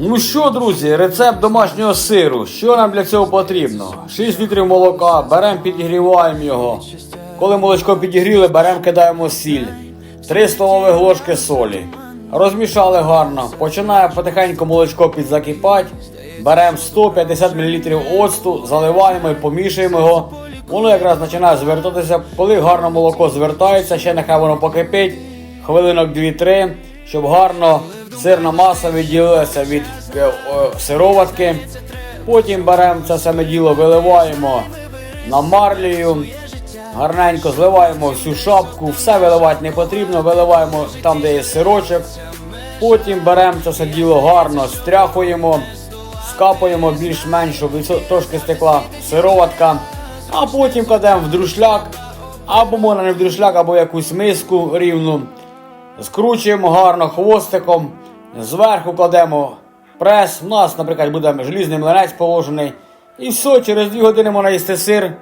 Ну що, друзі, рецепт домашнього сиру. Що нам для цього потрібно? 6 літрів молока, беремо, підігріваємо його. Коли молочко підігріли, беремо, кидаємо сіль. 3 столові ложки солі. Розмішали гарно. Починає потихеньку молочко підзакипати. Беремо 150 мл оцту, заливаємо і помішуємо його. Воно якраз починає звертатися. Коли гарно молоко звертається, ще нехай воно покипить. Хвилинок 2-3, щоб гарно сирна маса відділилася від е, сироватки. Потім беремо це саме діло, виливаємо на марлію. Гарненько зливаємо всю шапку, все виливати не потрібно, виливаємо там, де є сирочок. Потім беремо це все діло гарно, стряхуємо, скапуємо більш-менш, трошки стекла сироватка. А потім кладемо в друшляк, або можна не в друшляк, або якусь миску рівну. Скручуємо гарно хвостиком, зверху кладемо прес. У нас, наприклад, буде желізний млинець положений. І все, через 2 години можна їсти сир